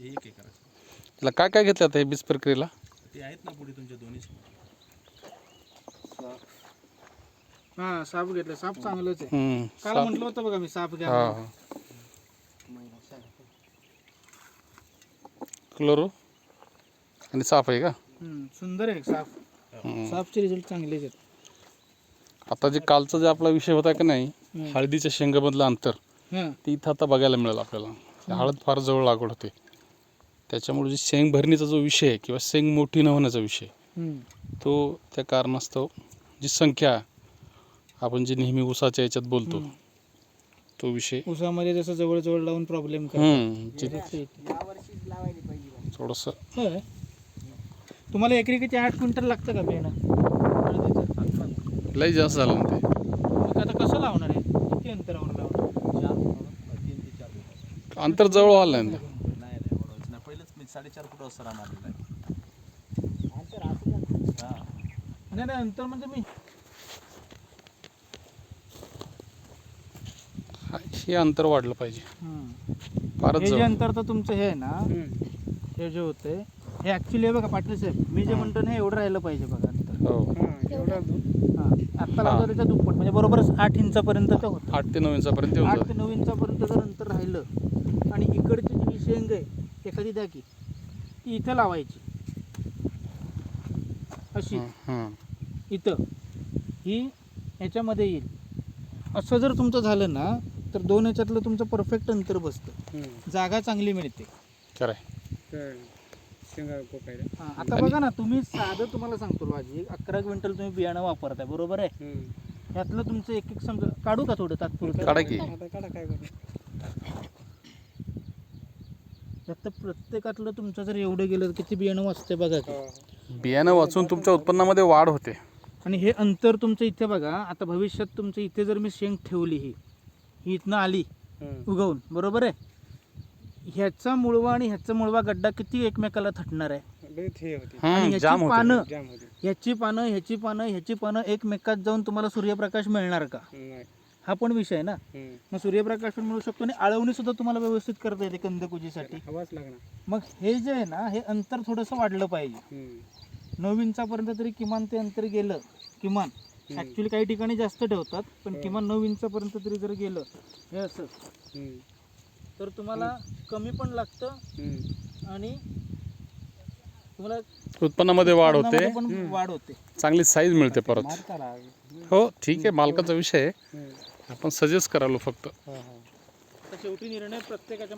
एक एकराचं त्याला काय काय घेतलं आता हे बीज प्रक्रियेला? ते आहेत ना पुढे तुमच्या दोन्ही हा साप घेतलं. साप चांगलंच आहे. हम्म, काल म्हटलं होतं बघा मी साप घ्या हा. हा. क्लोरो? आणि साफ आहे का? हम्म, सुंदर आहे साप. हम्म. सापचे रिझल्ट चांगलेच आहेत. आता जे कालचा जे आपला विषय होता की नाही हम्म. हळदीच्या शेंगामधलं अंतर हा. ते इथं आता बघायला मिळेल आपल्याला. हळद फार जवळ लागवड होते. त्याच्यामुळे जे शेंग भरणीचा जो विषय आहे किंवा शेंग मोठी न होण्याचा विषय. तो त्या कारणास्तव जी संख्या आपण जे नेहमी उसाच्या याच्यात बोलतो. तो विषय उसामध्ये जसं जवळ जवळ लावून प्रॉब्लेम थोडंसं तुम्हाला एकरी किती आठ क्विंटल लागतं का हळदीचं? लई जास्त झालं ना ते. आता कसं लावणार आहे? किती फुट अंतर जवळ आलं ना ते. नाही नाही एवढंच नाही पहिलेच फुट असं मारलेला आहे? हा. नाही नाही अंतर म्हणजे मी हा, हे अंतर वाढलं पाहिजे. हम्म. फारच हे जे जवळ. अंतर तर तुमचं हे आहे ना? हे जे होते हे ऍक्च्युली बघा पाटील साहेब मी जे म्हणतो ना हे एवढं राहिलं पाहिजे बघा अंतर. हो. हा. आता लावतो त्याच्या दुप्पट म्हणजे बरोबर आठ इंचापर्यंत ते होतं. आठ ते नऊ इंचापर्यंत येऊन आठ जाते. ते नऊ इंचापर्यंत जर अंतर राहिलं आणि इकडची जी शेंग आहे एखादी द्या की. ती इथं लावायची. अशी. इथं. ही ह्याच्यामध्ये येईल. असं जर तुमचं झालं ना तर दोन ह्याच्यातलं तुमचं परफेक्ट अंतर बसतं. जागा चांगली मिळते. खरं आहे. हा, आता बघा ना तुम्ही साधं तुम्हाला सांगतो माझी अकरा क्विंटल तुम्ही बियाणं वापरताय बरोबर आहे? यातलं तुमचं एक एक समजा काढू का थोडं तात्पुरतं? काढा की. त्यात प्रत्येकातलं तुमचं जर एवढं गेलं तर किती बियाणं वाचते बघा की बियाणं वाचून तुमच्या उत्पन्नामध्ये वाढ होते. आणि हे अंतर तुमचं इथे बघा आता भविष्यात तुमचं इथे जर मी शेंग ठेवली ही ही इथनं आली उगवून बरोबर आहे? ह्याचा मुळवा आणि ह्याचा मुळवा गड्डा किती एकमेकाला थटणार आहे? हं, ह्याची जाम होते. पानं ह्याची पानं ह्याची पानं ह्याची पानं एकमेकात जाऊन तुम्हाला सूर्यप्रकाश मिळणार का? हा पण विषय आहे ना. मग सूर्यप्रकाश पण मिळू शकतो आणि आळवणी सुद्धा तुम्हाला व्यवस्थित करता येते कंदकुजीसाठी. मग हे जे आहे ना हे अंतर थोडंसं वाढलं पाहिजे. नऊ इंचापर्यंत तरी किमान ते अंतर गेलं किमान ऍक्च्युली काही ठिकाणी जास्त ठेवतात पण किमान नऊ इंचापर्यंत तरी जर गेलं हे असं. तर तुम्हाला कमी पण लागतं आणि तुम्हाला उत्पन्नामध्ये वाढ होते. उत्पन्नामध्ये पण वाढ होते. चांगली साईज मिळते परत. हो ठीक आहे मालकाचा विषय आहे. आपण सजेस्ट करालो फक्त. तर शेवटी निर्णय प्रत्येकाच्या